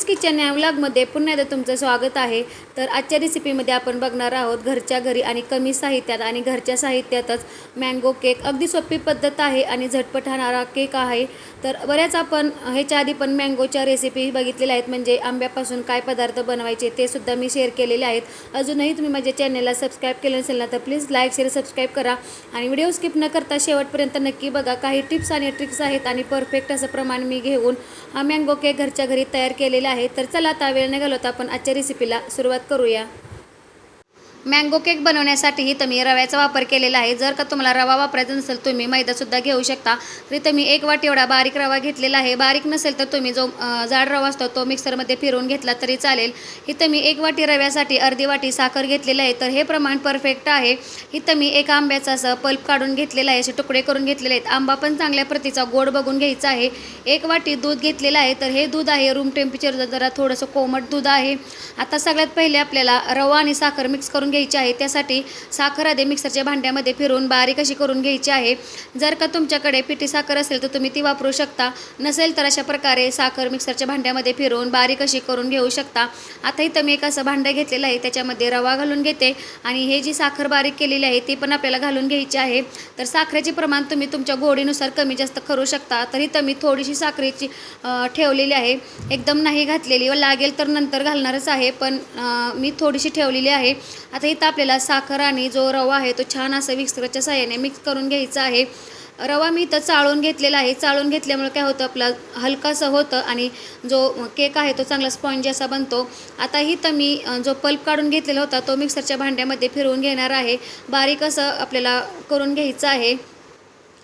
नमस्कार किचन या व्लॉगमध्ये पुन्हा एकदा तुमचं स्वागत आहे. तर आजच्या रेसिपीमध्ये आपण बघणार आहोत घरच्या घरी आणि कमी साहित्यात आणि घरच्या साहित्यातच मँगो केक अगदी सोपी पद्धत आहे आणि झटपट होणारा केक आहे. तर बऱ्याच आपण ह्याच्या आधी पण मँगोच्या रेसिपी बघितलेल्या आहेत. म्हणजे आंब्यापासून काय पदार्थ बनवायचे ते सुद्धा मी शेअर केलेले आहेत. अजूनही तुम्ही माझ्या चॅनलला सबस्क्राईब केलं नसेल ना तर प्लीज लाईक शेअर सबस्क्राईब करा. आणि व्हिडिओ स्किप न करता शेवटपर्यंत नक्की बघा. काही टिप्स आणि ट्रिक्स आहेत आणि परफेक्ट असं प्रमाण मी घेऊन हा मँगो केक घरच्या घरी तयार केलेला आहे. तर चला आता वेळ न घालवता आपण आजच्या रेसिपीला सुरुवात करूया. मँगो केक बनवण्यासाठीही तुम्ही रव्याचा वापर केलेला आहे. जर का तुम्हाला रवा वापरायचा नसेल तुम्ही मैदासुद्धा घेऊ शकता. तरी तुम्ही एक वाटी एवढा बारीक रवा घेतलेला आहे. बारीक नसेल तर तुम्ही जो जाड रवा असतो तो मिक्सरमध्ये फिरवून घेतला तरी चालेल. इथं मी एक वाटी रव्यासाठी अर्धी वाटी साखर घेतलेली आहे. तर हे प्रमाण परफेक्ट आहे. इथं मी एक आंब्याचा असं पल्प काढून घेतलेला आहे. असे तुकडे करून घेतलेले आहेत. आंबा पण चांगल्या प्रतीचा गोड बघून घ्यायचा आहे. एक वाटी दूध घेतलेलं आहे. तर हे दूध आहे. रूम टेम्परेचर जरा थोडंसं कोमट दूध आहे. आता सगळ्यात पहिले आपल्याला रवा आणि साखर मिक्स करून घ्यायची घ्यायची आहे. त्यासाठी साखर आधी मिक्सरच्या भांड्यामध्ये फिरवून बारीक अशी करून घ्यायची आहे. जर का तुमच्याकडे पिठी साखर असेल तर तुम्ही ती वापरू शकता. नसेल तर अशा प्रकारे साखर मिक्सरच्या भांड्यामध्ये फिरवून बारीक अशी करून घेऊ शकता. आता इथं मी एक असं भांडं घेतलेलं आहे. त्याच्यामध्ये रवा घालून घेते आणि हे जी साखर बारीक केलेली आहे ती पण आपल्याला घालून घ्यायची आहे. तर साखरेचे प्रमाण तुम्ही तुमच्या गोडीनुसार कमी जास्त करू शकता. तर इथं मी थोडीशी साखरेची ठेवलेली आहे. एकदम नाही घातलेली. व लागेल तर नंतर घालणारच आहे. पण मी थोडीशी ठेवलेली आहे. आता इथं आपल्याला साखर आणि जो रवा आहे तो छान असं मिक्सरच्या साह्याने मिक्स करून घ्यायचा आहे. रवा मी इथं चाळून घेतलेला आहे. चाळून घेतल्यामुळे काय होतं आपला हलकासं होतं आणि जो केक आहे तो चांगला स्पॉन्ज असा बनतो. आता इथं मी जो पल्प काढून घेतलेला होता तो मिक्सरच्या भांड्यामध्ये फिरवून घेणार आहे. बारीक असं आपल्याला करून घ्यायचं आहे.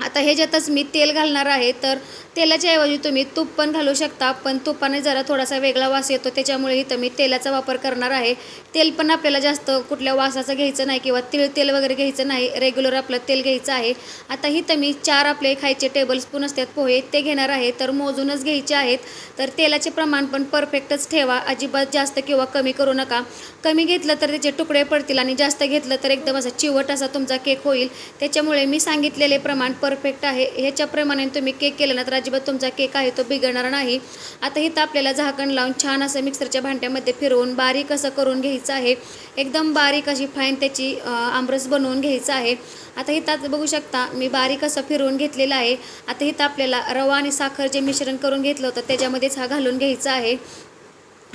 आता ह्याच्यातच मी तेल घालणार आहे तर तेलाच्या ऐवजी तुम्ही तूप पण घालू शकता पण तुपाने जरा थोडासा वेगळा वास येतो त्याच्यामुळे इथं मी तेलाचा वापर करणार आहे. तेल पण आपल्याला जास्त कुठल्या वासाचं घ्यायचं नाही किंवा तिळ तेल वगैरे घ्यायचं नाही रेग्युलर आपलं तेल घ्यायचं आहे. आता इथं मी चार आपले खायचे टेबल स्पून असतात पोहे ते घेणार आहे तर मोजूनच घ्यायचे आहेत. तर तेलाचे प्रमाण पण परफेक्टच ठेवा अजिबात जास्त किंवा कमी करू नका. कमी घेतलं तर त्याचे तुकडे पडतील आणि जास्त घेतलं तर एकदम असा चिवट असा तुमचा केक होईल. त्याच्यामुळे मी सांगितलेले प्रमाण परफेक्ट आहे. ह्याच्या प्रमाणे तुम्ही केक केलं ना तर अजिबात तुमचा केक आहे तो बिघडणार नाही. आता इथं आपल्याला झाकण लावून छान असं मिक्सरच्या भांड्यामध्ये फिरवून बारीक असं करून घ्यायचं आहे. एकदम बारीक अशी फाईन त्याची आमरस बनवून घ्यायचं आहे. आता इथं बघू शकता मी बारीक असं फिरवून घेतलेलं आहे. आता इथं आपल्याला रवा आणि साखर जे मिश्रण करून घेतलं होतं त्याच्यामध्येच हा घालून घ्यायचा आहे.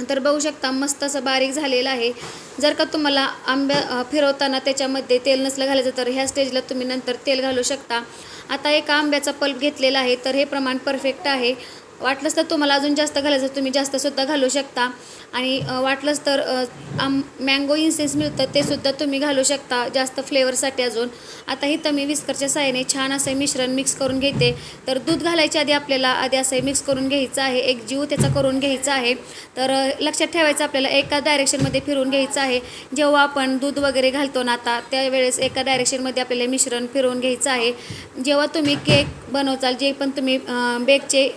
तर बघू शकता मस्त असं बारीक झालेलं आहे. जर का तुम्हाला आंब्या फिरवताना त्याच्यामध्ये तेल नसलं घालायचं तर ह्या स्टेजला तुम्ही नंतर तेल घालू शकता. आता एका आंब्याचा पल्प घेतलेला आहे तर हे प्रमाण परफेक्ट आहे. वाटलंच तर तुम्हाला अजून जास्त घालायचं तुम्ही जास्तसुद्धा घालू शकता. आणि वाटलंच तर आम मँगो इन्सेन्स मिळतं ते सुद्धा तुम्ही घालू शकता जास्त फ्लेवरसाठी अजून. आता इथं मी विस्करच्या साह्याने छान असं मिश्रण मिक्स करून घेते. तर दूध घालायच्या आधी आपल्याला आधी असं मिक्स करून घ्यायचं आहे एक जीव त्याचा करून घ्यायचा आहे. तर लक्षात ठेवायचं आपल्याला एका डायरेक्शनमध्ये फिरून घ्यायचं आहे. जेव्हा आपण दूध वगैरे घालतो ना आता त्यावेळेस एका डायरेक्शनमध्ये आपल्याला मिश्रण फिरवून घ्यायचं आहे. जेव्हा तुम्ही केक बनवचाल जे पण तुम्ही बेकचे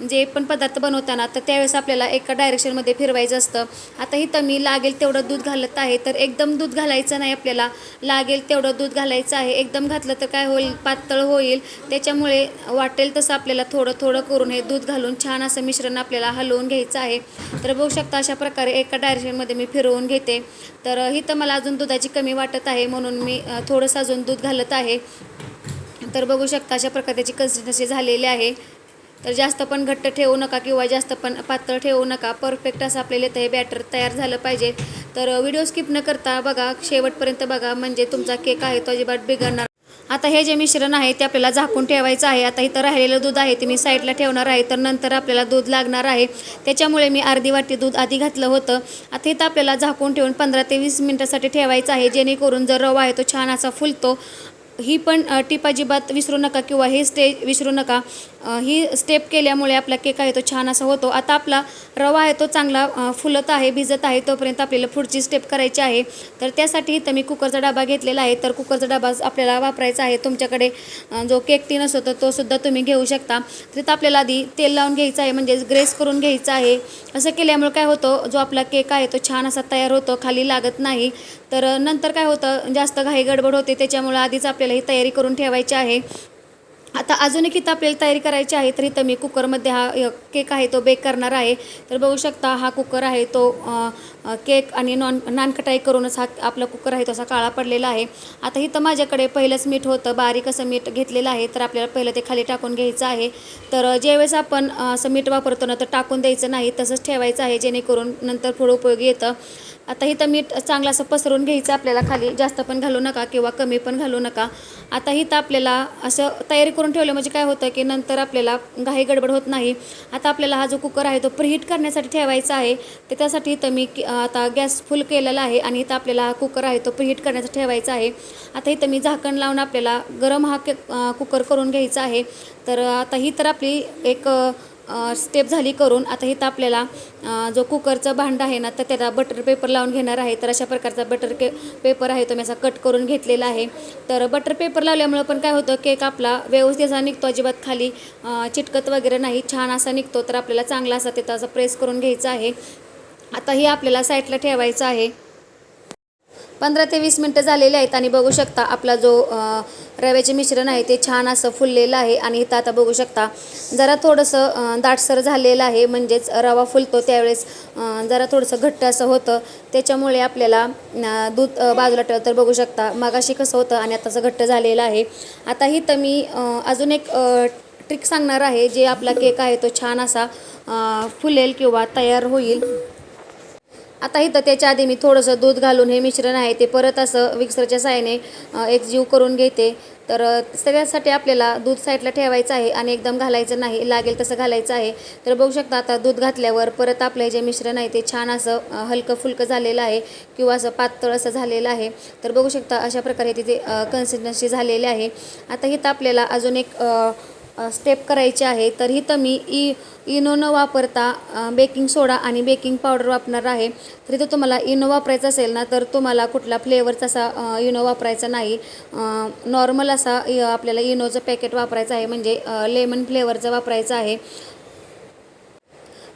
जे पण पदार्थ बनवताना तर त्यावेळेस आपल्याला एका डायरेक्शनमध्ये फिरवायचं असतं. आता इथं मी लागेल तेवढं दूध घालत आहे तर एकदम दूध घालायचं नाही आपल्याला. लागेल तेवढं दूध घालायचं आहे एकदम घातलं तर काय होईल? पातळ होईल. त्याच्यामुळे वाटेल तसं आपल्याला थोडं थोडं करून हे दूध घालून छान असं मिश्रण आपल्याला हलवून घ्यायचं आहे. तर बघू शकता अशा प्रकारे एका डायरेक्शनमध्ये मी फिरवून घेते. तर इथं मला अजून दुधाची कमी वाटत आहे म्हणून मी थोडंसं अजून दूध घालत आहे. तर बघू शकता अशा प्रकारे त्याची कन्सिस्टन्सी झालेली आहे. तर जास्त पण घट्ट ठेवू नका किंवा जास्त पण पातळ ठेवू नका. परफेक्ट असं आपल्याला इथं हे बॅटर तयार झालं पाहिजे. तर व्हिडिओ स्किप न करता बघा शेवटपर्यंत बघा म्हणजे तुमचा केक आहे तो अजिबात बिघडणार. आता हे जे मिश्रण आहे ते आपल्याला झाकून ठेवायचं आहे. आता इथं राहिलेलं दूध आहे ते मी साईडला ठेवणार आहे. तर नंतर आपल्याला दूध लागणार आहे. त्याच्यामुळे मी अर्धी वाटी दूध आधी घातलं होतं. आता इथं आपल्याला झाकून ठेवून पंधरा ते वीस मिनटासाठी ठेवायचं आहे. जेणेकरून जर रवा आहे तो छान असा फुलतो. ही पण अ, टीप अजिबात विसरू नका किंवा हे स्टेज विसरू नका. ही स्टेप केल्यामुळे आपला केक आहे तो छान असा होतो. आता आपला रवा आहे तो चांगला फुलत आहे भिजत आहे तोपर्यंत आपल्याला पुढची स्टेप करायची आहे. तर त्यासाठी इथं मी कुकरचा डबा घेतलेला आहे. तर कुकरचा डबा आपल्याला वापरायचा आहे. तुमच्याकडे जो केक टीन असतो तर तोसुद्धा तुम्ही घेऊ शकता. तिथं आपल्याला आधी तेल लावून घ्यायचं आहे म्हणजे ग्रेस करून घ्यायचं आहे. असं केल्यामुळे काय होतं जो आपला केक आहे तो छान असा तयार होतो खाली लागत नाही. तर नंतर काय होतं जास्त घाई गडबड होते त्याच्यामुळे आधीच आपल्याला ही तयारी करून ठेवायची आहे. आता अजून एक इथं आपल्याला तयारी करायची आहे तर इथं मी कुकरमध्ये हा केक आहे तो बेक करणार आहे. तर बघू शकता हा कुकर आहे तो केक आणि नॉन नानकटाई करूनच हा आपला कुकर आहे तो असा काळा पडलेला आहे. आता इथं माझ्याकडे पहिलंच मीठ होतं बारीक असं मीठ घेतलेलं आहे तर आपल्याला पहिलं ते खाली टाकून घ्यायचं आहे. तर ज्यावेळेस आपण असं मीठ वापरतो ना तर टाकून द्यायचं नाही तसंच ठेवायचं आहे जेणेकरून नंतर पुढं उपयोगी येतं. आता इथं मीठ चांगलं असं पसरून घ्यायचं आपल्याला खाली. जास्त पण घालू नका किंवा कमी पण घालू नका. आता इथं आपल्याला असं तयारी करून ठेवलं म्हणजे काय होतं की नंतर आपल्याला घाई गडबड होत नाही. आता आपल्याला हा जो कुकर आहे तो प्रिहीट करण्यासाठी ठेवायचा आहे. तर त्यासाठी इथं मी आता गॅस फुल केलेला आहे आणि इथं आपल्याला हा कुकर आहे तो प्रिहीट करण्यासाठी ठेवायचा आहे. आता इथं मी झाकण लावून आपल्याला गरम हा के कुकर करून घ्यायचा आहे. तर आता ही तर आपली एक स्टेप झाली करून आता इथं आपल्याला जो कुकरचं भांडं आहे ना तर त्याला बटर पेपर लावून घेणार आहे. तर अशा प्रकारचा बटर के पेपर आहे तो मी असा कट करून घेतलेला आहे. तर बटर पेपर लावल्यामुळं पण काय होतं केक आपला व्यवस्थित असा निघतो अजिबात खाली. चिटकत वगैरे नाही छान असा निघतो तर आपल्याला चांगला असा तिथं असा प्रेस करून घ्यायचा आहे. आता हे आपल्याला साईडला ठेवायचं आहे. पंधरा ते वीस मिनटं झालेले आहेत आणि बघू शकता आपला जो रव्याचे मिश्रण आहे ते छान असं फुललेलं आहे आणि इथं आता बघू शकता जरा थोडंसं दाटसर झालेलं आहे. म्हणजेच रवा फुलतो त्यावेळेस जरा थोडंसं घट्ट असं होतं. त्याच्यामुळे आपल्याला दूध बाजूला ठेवलं तर बघू शकता मगाशी कसं होतं आणि आता असं घट्ट झालेलं आहे. आता इथं मी अजून एक ट्रिक सांगणार आहे. जे आपला केक आहे तो छान असा फुलेल किंवा तयार होईल. आता इथं त्याच्या आधी मी थोडंसं दूध घालून हे मिश्रण आहे ते परत असं मिक्सरच्या साहाय्याने एक एकजीव करून घेते. तर सगळ्यासाठी आपल्याला दूध साईडला ठेवायचं आहे आणि एकदम घालायचं नाही लागेल तसं घालायचं आहे. तर बघू शकता आता दूध घातल्यावर परत आपलं जे मिश्रण आहे ते छान असं हलकं फुलकं झालेलं आहे किंवा असं पातळ असं झालेलं आहे. तर बघू शकता अशा प्रकारे तिथे कन्सिस्टन्सी झालेली आहे. आता इथं आपल्याला अजून एक स्टेप करायची आहे तर इथं मी ई इनो न वापरता बेकिंग सोडा आणि बेकिंग पावडर वापरणार आहे. तर इथं तुम्हाला इनो वापरायचा असेल ना तर तुम्हाला कुठला फ्लेवरचा असा इनो वापरायचा नाही. नॉर्मल असा आपल्याला इनोचं पॅकेट वापरायचं आहे म्हणजे लेमन फ्लेवरचं वापरायचं आहे.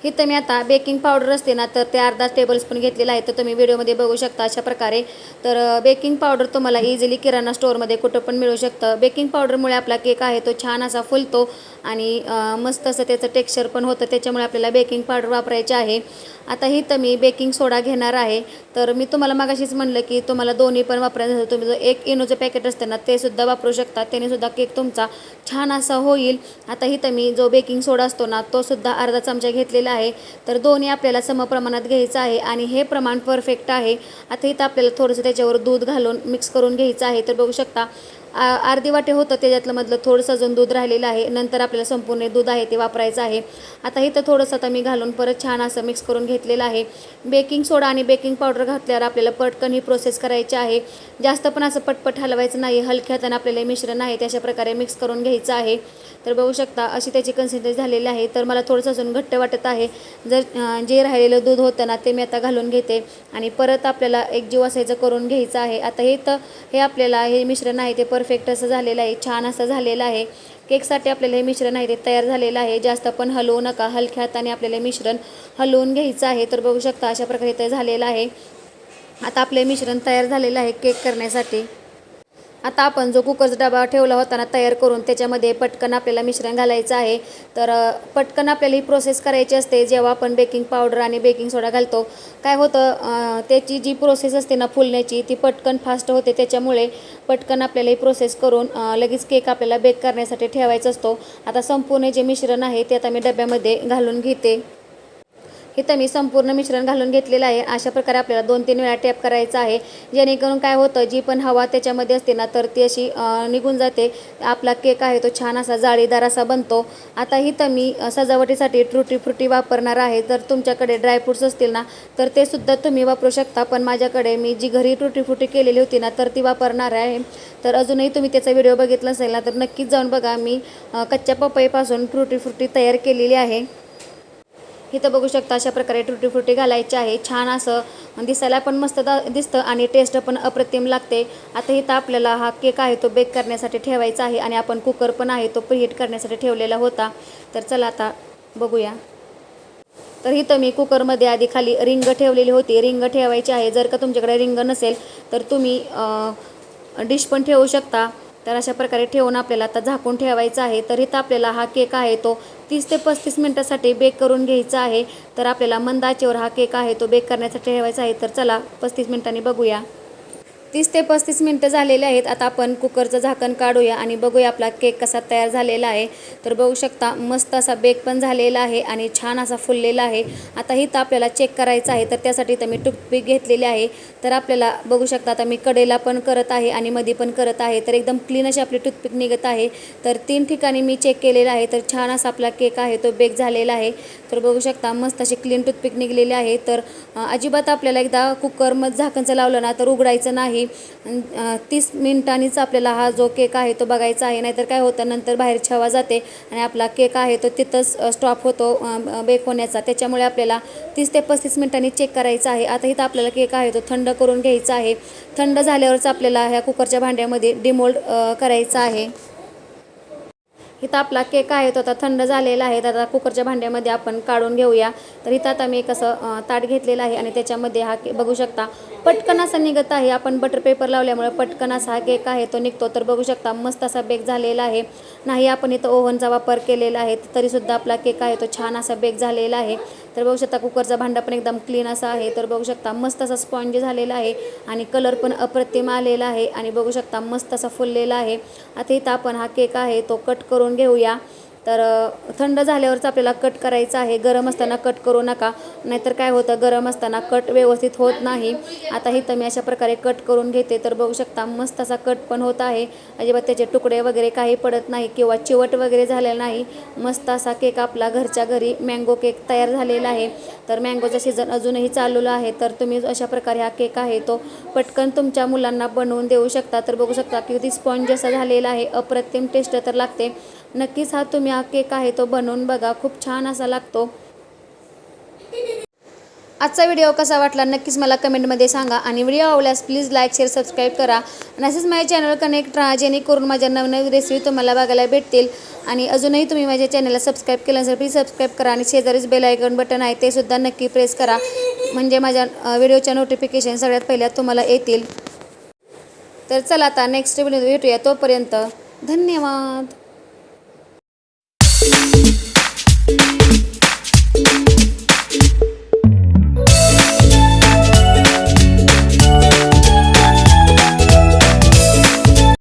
इथं मी आता बेकिंग पावडर असते ना तर ते अर्धा टेबलस्पून घेतलेलं आहे तर तुम्ही व्हिडिओमध्ये बघू शकता अशा प्रकारे. तर बेकिंग पावडर तुम्हाला इझिली किराणा स्टोअरमध्ये कुठं पण मिळू शकतं. बेकिंग पावडरमुळे आपला केक आहे तो छान असा फुलतो आणि मस्त असं त्याचं टेक्स्चर पण होतं त्याच्यामुळे आपल्याला बेकिंग पावडर वापरायची आहे. आता इथं मी बेकिंग सोडा घेणार आहे. तर मी तुम्हाला मागाशीच म्हणलं की तुम्हाला दोन्ही पण वापरायचं तुम्ही जो एक इनोचं पॅकेट असते ना ते सुद्धा वापरू शकता. त्याने सुद्धा केक तुमचा छान असा होईल. आता इथं मी जो बेकिंग सोडा असतो ना तो सुद्धा अर्धा चमचा घेतलेला आहे. तर दोन्ही आपल्याला समप्रमाणात घ्यायचं आहे आणि हे प्रमाण परफेक्ट आहे. आता इथं आपल्याला थोडंसं त्याच्यावर दूध घालून मिक्स करून घ्यायचं आहे. तर बघू शकता अर्धी वाटे होतं त्याच्यातलं मधलं थोडंसं अजून दूध राहिलेलं आहे. नंतर आपल्याला संपूर्ण दूध आहे ते वापरायचं आहे. आता इथं थोडंसं आता मी घालून परत छान असं मिक्स करून घेतलेलं आहे. बेकिंग सोडा आणि बेकिंग पावडर घातल्यावर आपल्याला पटकन ही प्रोसेस करायची आहे. जास्त पण असं पटपट हलवायचं नाही. हलक्या हाताने आपल्याला हे मिश्रण आहे त्याशा प्रकारे मिक्स करून घ्यायचं आहे. तर बघू शकता अशी त्याची कन्सिस्टन्सी झालेली आहे. तर मला थोडंसं अजून घट्ट वाटत आहे. जर जे राहिलेलं दूध होतं ना ते मी आता घालून घेते. आणि परत आपल्याला एक जीव असायचं करून घ्यायचं आहे. आता हे तर हे आपल्याला हे मिश्रण आहे ते परत परफेक्ट असं झालेलं आहे छान असं झालेलं आहे. केकसाठी आपल्याला हे मिश्रण आहे ते तयार झालेलं आहे. जास्त पण हलवू नका. हलक्या हाताने आपल्याला मिश्रण हलवून घ्यायचं आहे. तर बघू शकता अशा प्रकारे ते झालेलं आहे. आता आपले मिश्रण तयार झालेलं आहे केक करण्यासाठी. आता आपण जो कुकरचा डबा ठेवला होता ना तयार करून त्याच्यामध्ये पटकन आपल्याला मिश्रण घालायचं आहे. तर पटकन आपल्याला ही प्रोसेस करायची असते. जेव्हा आपण बेकिंग पावडर आणि बेकिंग सोडा घालतो काय होतं त्याची जी प्रोसेस असते ना फुलण्याची ती पटकन फास्ट होते. त्याच्यामुळे पटकन आपल्याला ही प्रोसेस करून लगेच केक आपल्याला बेक करण्यासाठी ठेवायचा असतो. आता संपूर्ण जे मिश्रण आहे ते आता मी डब्यामध्ये घालून घेते. इथं मी संपूर्ण मिश्रण घालून घेतलेलं आहे. अशा प्रकारे आपल्याला दोन तीन वेळा टॅप करायचं आहे. जेणेकरून काय होतं जी पण हवा त्याच्यामध्ये असते ना तर ती अशी निघून जाते. आपला केक आहे तो छान असा जाळीदार असा बनतो. आता इथं मी सजावटीसाठी ट्रुटी फ्रुटी वापरणार आहे. जर तुमच्याकडे ड्रायफ्रुट्स असतील ना तर ते सुद्धा तुम्ही वापरू शकता. पण माझ्याकडे मी जी घरी ट्रुटी फ्रुटी केलेली होती ना तर ती वापरणार आहे. तर अजूनही तुम्ही त्याचा व्हिडिओ बघितला असेल ना तर नक्कीच जाऊन बघा. मी कच्च्या पपईपासून फ्रुटी फ्रुटी तयार केलेली आहे. इथं बघू शकता अशा प्रकारे टुटी फ्रुटी घालायची आहे. छान असं दिसायला पण मस्त दा दिसतं आणि टेस्ट पण अप्रतिम लागते. आता इथं आपल्याला हा केक आहे तो बेक करण्यासाठी ठेवायचा आहे आणि आपण कुकर पण आहे तो प्रिहीट करण्यासाठी ठेवलेला होता. तर चला आता बघूया. तर इथं मी कुकरमध्ये आधी खाली रिंग ठेवलेली होती. रिंग ठेवायची आहे. जर का तुमच्याकडे रिंग नसेल तर तुम्ही डिश पण ठेवू शकता. तर अशा प्रकारे ठेवून आपल्याला आता झाकून ठेवायचं आहे. तर इथं आपल्याला हा केक आहे तो तीस ते पस्तीस मिनटासाठी बेक करून घ्यायचा आहे. तर आपल्याला मंद आचेवर हा केक आहे तो बेक करण्यासाठी ठेवायचा आहे. तर चला पस्तीस मिनिटांनी बघूया. तीस ते पस्तीस मिनटं झालेले आहेत. आता आपण कुकरचं झाकण काढूया आणि बघूया आपला केक कसा तयार झालेला आहे. तर बघू शकता मस्त असा बेक पण झालेला आहे आणि छान असा फुललेला आहे. आता इथं आपल्याला चेक करायचं आहे तर त्यासाठी तर मी टूथपिक घेतलेली आहे. तर आपल्याला बघू शकता आता मी कडेला पण करत आहे आणि मध्ये पण करत आहे. तर एकदम क्लीन अशी आपली टूथपिक निघत आहे. तर तीन ठिकाणी मी चेक केलेला आहे. तर छान असा आपला केक आहे तो बेक झालेला आहे. तर बघू शकता मस्त अशी क्लीन टूथपिक निघलेली आहे. तर अजिबात आपल्याला एकदा कुकरमध्ये झाकणचं लावलं ना तर उघडायचं नाही. आहे तीस मिनिटांनीच आपल्याला हा जो केक आहे तो बघायचा आहे. नाहीतर काय होतं नंतर बाहेर हवा जाते आणि आपला केक आहे तो तिथंच स्टॉप होतो बेक होण्याचा. त्याच्यामुळे आपल्याला तीस ते पस्तीस मिनिटांनी चेक करायचा आहे. आता इथं आपल्याला केक आहे तो थंड करून घ्यायचा आहे. थंड झाल्यावरच आपल्याला ह्या कुकरच्या भांड्यामध्ये डिमोल्ड करायचा आहे. इथं आपला केक आहे तो आता थंड झालेला आहे. तर आता कुकरच्या भांड्यामध्ये आपण काढून घेऊया. तर इथं आता मी एक असं ताट घेतलेलं आहे आणि त्याच्यामध्ये हा के बघू शकता. पटकन असा निघत आहे. आपण बटर पेपर लावल्यामुळे पटकन असा हा केक आहे तो निघतो. तर बघू शकता मस्त असा बेक झालेला आहे. नाही आपण इथं ओव्हनचा वापर केलेला आहे. तरीसुद्धा आपला केक आहे तो छान असा बेक झालेला आहे. तर बघू शकता कुकरचा भांडा पण एकदम क्लीन असा आहे. तर बघू शकता मस्त असा स्पॉन्ज झालेला आहे आणि कलर पण अप्रतिम आलेला आहे. आणि बघू शकता मस्त असा फुललेला आहे. आता इथं आपण हा केक आहे तो कट करून घेऊया. तर थंड झाल्यावरच आपल्याला कट करायचं आहे. गरम असताना कट करू नका. नाहीतर काय होतं गरम असताना कट व्यवस्थित होत नाही. आता इथं मी अशा प्रकारे कट करून घेते. तर बघू शकता मस्त असा कट पण होत आहे. अजिबात त्याचे तुकडे वगैरे काही पडत नाही किंवा चिवट वगैरे झालेला नाही. मस्त असा केक आपला घरच्या घरी मँगो केक तयार झालेला आहे. तर मँगोचा सीझन अजूनही चालू आहे. तर तुम्ही अशा प्रकारे हा केक आहे तो पटकन तुमच्या मुलांना बनवून देऊ शकता. तर बघू शकता की किती स्पॉन्ज असा झालेला आहे. अप्रतिम टेस्ट तर लागते. नक्कीच हा तुम्ही हा केक आहे तो बनवून बघा. खूप छान असा लागतो. आजचा व्हिडिओ कसा वाटला नक्कीच मला कमेंटमध्ये सांगा. आणि व्हिडिओ आवडल्यास प्लीज लाईक शेअर सबस्क्राईब करा. आणि असेच माझ्या चॅनल कनेक्ट राहा जेणेकरून माझ्या नवनवीन रेसिपी तुम्हाला बघायला भेटतील. आणि अजूनही तुम्ही माझ्या चॅनलला सबस्क्राईब केलं नसेल प्लीज सबस्क्राईब करा. आणि शेजारीच बेल आयकॉन बटन आहे ते सुद्धा नक्की प्रेस करा. म्हणजे माझ्या व्हिडिओच्या नोटिफिकेशन सगळ्यात पहिल्या तुम्हाला येतील. तर चला आता नेक्स्ट व्हिडिओ भेटूया तोपर्यंत. धन्यवाद.